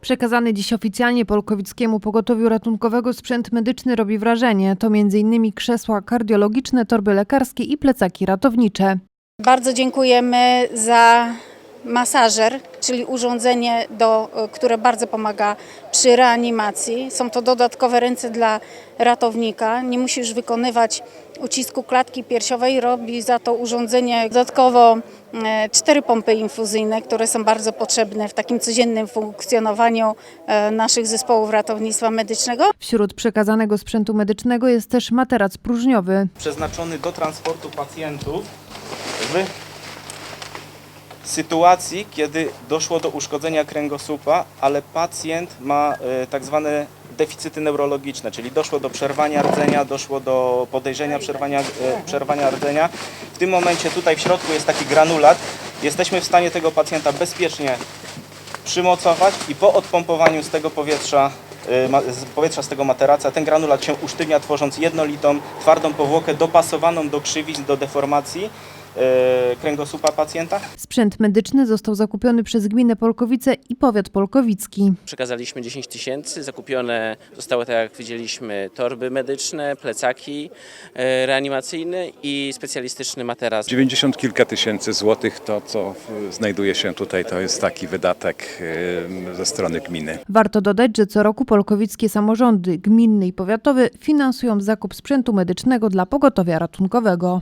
Przekazany dziś oficjalnie Polkowickiemu Pogotowiu Ratunkowego sprzęt medyczny robi wrażenie. To m.in. krzesła kardiologiczne, torby lekarskie i plecaki ratownicze. Bardzo dziękujemy za masażer, czyli urządzenie, do, które bardzo pomaga przy reanimacji. Są to dodatkowe ręce dla ratownika. Nie musi już wykonywać ucisku klatki piersiowej. Robi za to urządzenie dodatkowo e, cztery pompy infuzyjne, które są bardzo potrzebne w takim codziennym funkcjonowaniu e, naszych zespołów ratownictwa medycznego. Wśród przekazanego sprzętu medycznego jest też materac próżniowy. przeznaczony do transportu pacjentów w sytuacji, kiedy doszło do uszkodzenia kręgosłupa, ale pacjent ma e, tak zwane deficyty neurologiczne, czyli doszło do przerwania rdzenia, doszło do podejrzenia przerwania, e, przerwania rdzenia. W tym momencie tutaj w środku jest taki granulat. Jesteśmy w stanie tego pacjenta bezpiecznie przymocować i po odpompowaniu z tego powietrza, ma- z powietrza z tego materaca, ten granulat się usztywnia, tworząc jednolitą, twardą powłokę dopasowaną do krzywic, do deformacji kręgosłupa pacjenta. Sprzęt medyczny został zakupiony przez gminę Polkowice i powiat polkowicki. Przekazaliśmy 10 tysięcy, zakupione zostały, tak jak widzieliśmy, torby medyczne, plecaki e, reanimacyjne i specjalistyczny materac. 90 kilka tysięcy złotych to, co znajduje się tutaj, to jest taki wydatek y, ze strony gminy. Warto dodać, że co roku polkowickie samorządy gminny i powiatowe finansują zakup sprzętu medycznego dla pogotowia ratunkowego.